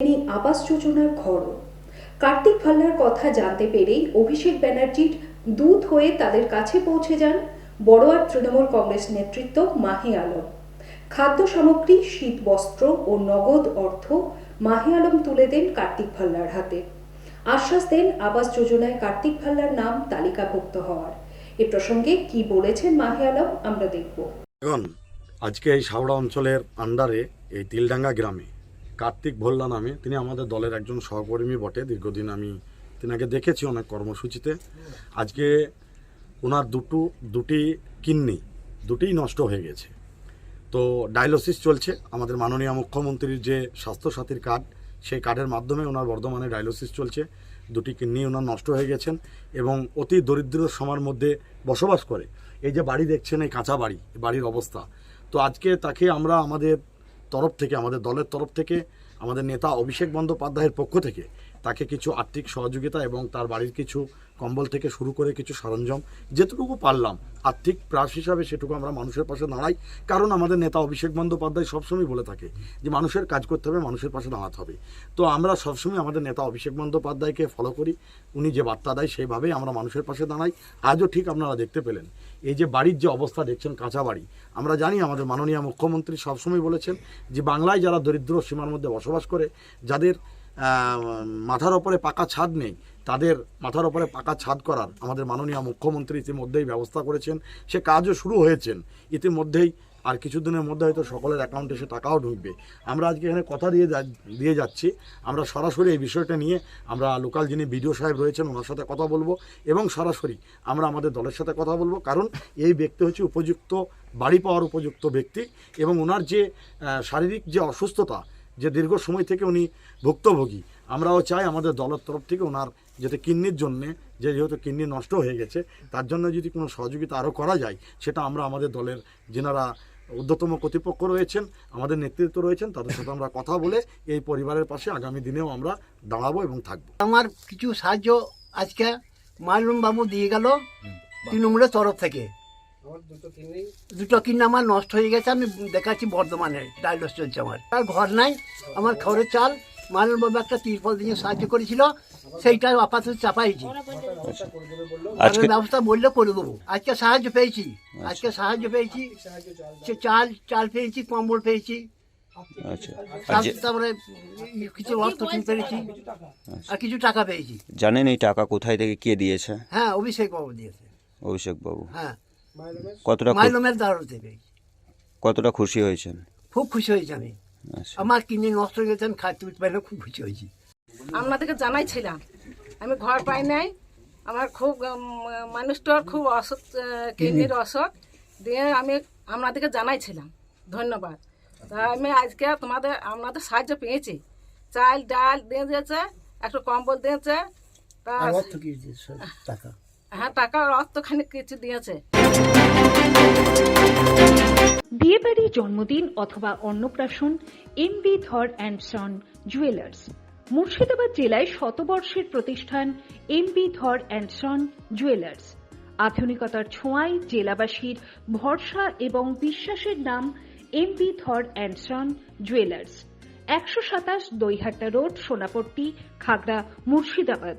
তিনি আবাস যোজনার ঘরও কার্তিক ভাল্লার কথা জানতে পেরেই অভিষেক ব্যানার্জির দূত হয়ে তাদের কাছে পৌঁছে যান বড়োয়ার তৃণমূল কংগ্রেস নেতৃত্ব মাহি আলম। খাদ্য সামগ্রী শীত বস্ত্র ও নগদ অর্থ মাহি আলম তুলে দেন কার্তিক ভাল্লার হাতে। আশ্বাস দেন আবাস যোজনায় কার্তিক ভাল্লার নাম তালিকাভুক্ত হওয়ার। এ প্রসঙ্গে কি বলেছেন মাহি আলম, আমরা দেখব। এখন আজকে এই সাউড়া অঞ্চলের আন্ডারে এই তিলডাঙ্গা গ্রামে কার্তিক ভোল্লা নামে তিনি আমাদের দলের একজন সহকর্মী বটে, দীর্ঘদিন আমি তিনাকে দেখেছি অনেক কর্মসূচিতে। আজকে ওনার দুটো, দুটি কিডনি, দুটিই নষ্ট হয়ে গেছে। তো ডায়ালিসিস চলছে, আমাদের মাননীয় মুখ্যমন্ত্রীর যে স্বাস্থ্যসাথীর কার্ড, সেই কার্ডের মাধ্যমে ওনার বর্ধমানে ডায়ালিসিস চলছে। দুটি কিডনি ওনার নষ্ট হয়ে গেছেন এবং অতি দরিদ্র সমার মধ্যে বসবাস করে। এই যে বাড়ি দেখছেন, এই কাঁচা বাড়ি বাড়ির অবস্থা। তো আজকে তাকে আমরা আমাদের তরফ থেকে, আমাদের দলের তরফ থেকে, আমাদের নেতা অভিষেক বন্দ্যোপাধ্যায়ের পক্ষ থেকে তাকে কিছু আর্থিক সহযোগিতা এবং তার বাড়ির কিছু কম্বল থেকে শুরু করে কিছু সরঞ্জাম, যেটুকু পারলাম, আর্থিক প্রাস হিসাবে সেটুকু আমরা মানুষের পাশে দাঁড়াই। কারণ আমাদের নেতা অভিষেক বন্দ্যোপাধ্যায় সবসময় বলে থাকে যে, মানুষের কাজ করতে হবে, মানুষের পাশে দাঁড়াতে হবে। তো আমরা সবসময় আমাদের নেতা অভিষেক বন্দ্যোপাধ্যায়কে ফলো করি। উনি যে বার্তা দেয়, সেইভাবেই আমরা মানুষের পাশে দাঁড়াই। আজও ঠিক আপনারা দেখতে পেলেন এই যে বাড়ির যে অবস্থা দেখছেন কাঁচা বাড়ি, আমরা জানি আমাদের মাননীয় মুখ্যমন্ত্রী সবসময় বলেছেন যে বাংলায় যারা দরিদ্র সীমার মধ্যে বসবাস করে, যাদের মাথার ওপরে পাকা ছাদ নেই, তাদের মাথার ওপরে পাকা ছাদ করার আমাদের মাননীয় মুখ্যমন্ত্রী ইতিমধ্যেই ব্যবস্থা করেছেন। সে কাজও শুরু হয়েছেন। ইতিমধ্যেই আর কিছু দিনের মধ্যে হয়তো সকলের অ্যাকাউন্টে সে টাকাও ঢুকবে। আমরা আজকে এখানে কথা দিয়ে দিয়ে যাচ্ছি। আমরা সরাসরি এই বিষয়টা নিয়ে আমরা লোকাল যিনি বিডিও সাহেব রয়েছেন, ওনার সাথে কথা বলব। এবং সরাসরি আমরা আমাদের দলের সাথে কথা বলব। কারণ এই ব্যক্তি হচ্ছে উপযুক্ত, বাড়ি পাওয়ার উপযুক্ত ব্যক্তি এবং ওনার যে শারীরিক যে অসুস্থতা যে দীর্ঘ সময় থেকে উনি ভুক্তভোগী আমরাও চাই আমাদের দলের তরফ থেকে ওনার যাতে কিডনির জন্যে যে যেহেতু কিডনি নষ্ট হয়ে গেছে তার জন্য যদি কোনো সহযোগিতা আরও করা যায় সেটা আমরা আমাদের দলের যেনারা ঊর্ধ্বতম কর্তৃপক্ষ রয়েছেন আমাদের নেতৃত্ব রয়েছেন তাদের সাথে আমরা কথা বলে এই পরিবারের পাশে আগামী দিনেও আমরা দাঁড়াবো এবং থাকব। আমার কিছু সাহায্য আজকে মালুম বাবু দিয়ে গেল তৃণমূলের তরফ থেকে। দুটো কিনে। আমার নষ্ট হয়ে গেছে আমি দেখাচ্ছি বর্ধমানে ডায়ালিস চলছে আমার। আর ঘর নাই আমার খড়ের চাল মালুম বাবু একটা তিরপল দিয়ে সাহায্য করেছিল সেইটা আপাতত চাপাইছি। আজকে ব্যবস্থা বললে করে দেবো। আজকে সাহায্য পেয়েছি আজকে সাহায্য পেয়েছি সে চাল চাল পেয়েছি কম্বল পেয়েছি। আচ্ছা। তারপরে কিছু অর্থ কিনতে পেরেছি। আর কিছু টাকা পেয়েছি। জানেন এই টাকা কোথায় থেকে কে দিয়েছে? হ্যাঁ অভিষেক বাবু দিয়েছে। অভিষেক বাবু হ্যাঁ। কতটা মাইলমের দাঁড়াতে পেয়েছি কতটা খুশি হয়েছেন? খুব খুশি হয়েছি আমি। আচ্ছা। আমার কিনে নষ্ট হয়ে গেছে আমি খাইতে উঠতে পারি না খুব খুশি হয়েছি। আপনাদেরকে জানাইছিলাম আমি ঘর পাই নাই। আমার খুব মানুষটার খুব অসুখ কিডনির অসুখ দিয়ে আমি আপনাদেরকে জানাইছিলাম ধন্যবাদ। তা আমি আজকে তোমাদের আপনাদের সাহায্য পেয়েছি। চাল ডাল দিয়ে দিয়েছে একটু কম্বল দিয়েছে তা টাকা। হ্যাঁ টাকা অর্থখানি কিছু দিয়েছে। বিয়েবাড়ি, জন্মদিন অথবা অন্নপ্রাশন M B Dhar and son jewellers. Murshidabad জেলায় শতবর্ষের প্রতিষ্ঠান M B Dhar and son jewellers. আধুনিকতার ছোঁয়ায় জেলাবাসীর ভরসা এবং বিশ্বাসের নাম M B Dhar and son jewellers. একশো সাতাশ Daihata road, Sonapatti, Khagra, Murshidabad.